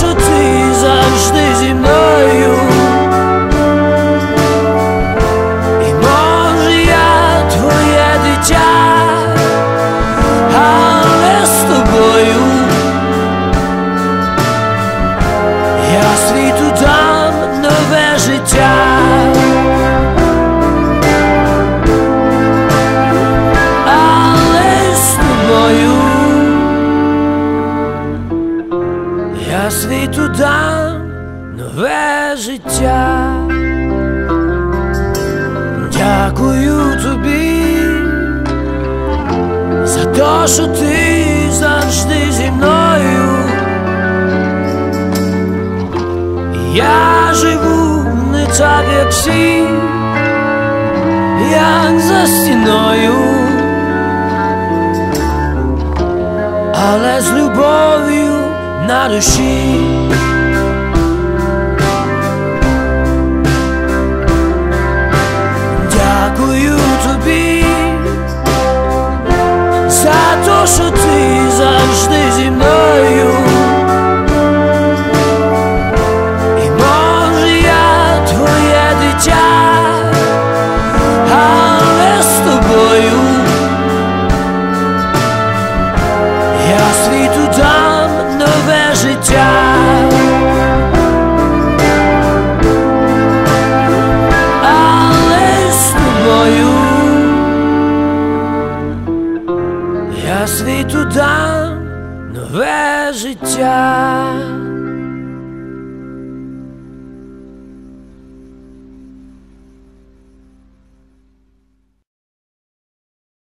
За те, я світу дам нове життя. Дякую тобі за те, що ти завжди зі мною. Я живу не так, як всі, як за стіною. але з любов'ю на душі. світу дам нове життя.